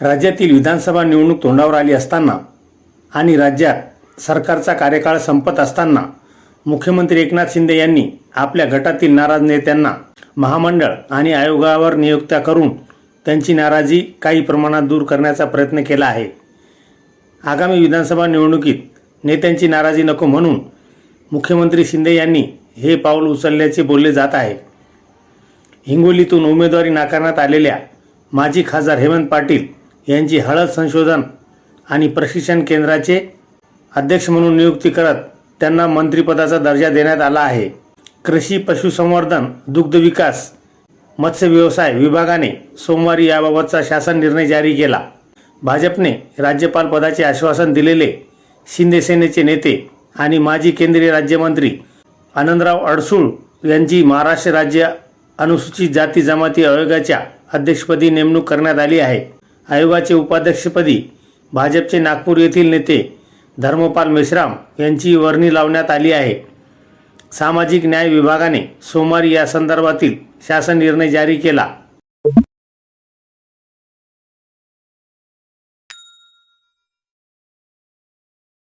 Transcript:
राज्यातील विधानसभा निवडणूक तोंडावर आली असताना आणि राज्यात सरकारचा कार्यकाळ संपत असताना मुख्यमंत्री एकनाथ शिंदे यांनी आपल्या गटातील नाराज नेत्यांना महामंडळ आणि आयोगावर नियुक्त्या करून त्यांची नाराजी काही प्रमाणात दूर करण्याचा प्रयत्न केला आहे. आगामी विधानसभा निवडणुकीत नेत्यांची नाराजी नको म्हणून मुख्यमंत्री शिंदे यांनी हे पाऊल उचलल्याचे बोलले जात आहे. हिंगोलीतून उमेदवारी नाकारण्यात आलेल्या माजी खासदार हेमंत पाटील यांची हळद संशोधन आणि प्रशिक्षण केंद्राचे अध्यक्ष म्हणून नियुक्ती करत त्यांना मंत्रिपदाचा दर्जा देण्यात आला आहे. कृषी पशुसंवर्धन दुग्ध विकास मत्स्य व्यवसाय विभागाने सोमवारी याबाबतचा शासन निर्णय जारी केला. भाजपने राज्यपाल पदाचे आश्वासन दिलेले शिंदेसेनेचे नेते आणि माजी केंद्रीय राज्यमंत्री आनंदराव अडसूळ यांची महाराष्ट्र राज्य अनुसूचित जाती जमाती आयोगाच्या अध्यक्षपदी नेमणूक करण्यात आली आहे. आयोगाचे उपाध्यक्षपदी भाजपचे नागपूर येथील नेते धर्मपाल मेश्राम यांची वर्णी लावण्यात आली आहे. सामाजिक न्याय विभागाने सोमवारी या संदर्भातील शासन निर्णय जारी केला.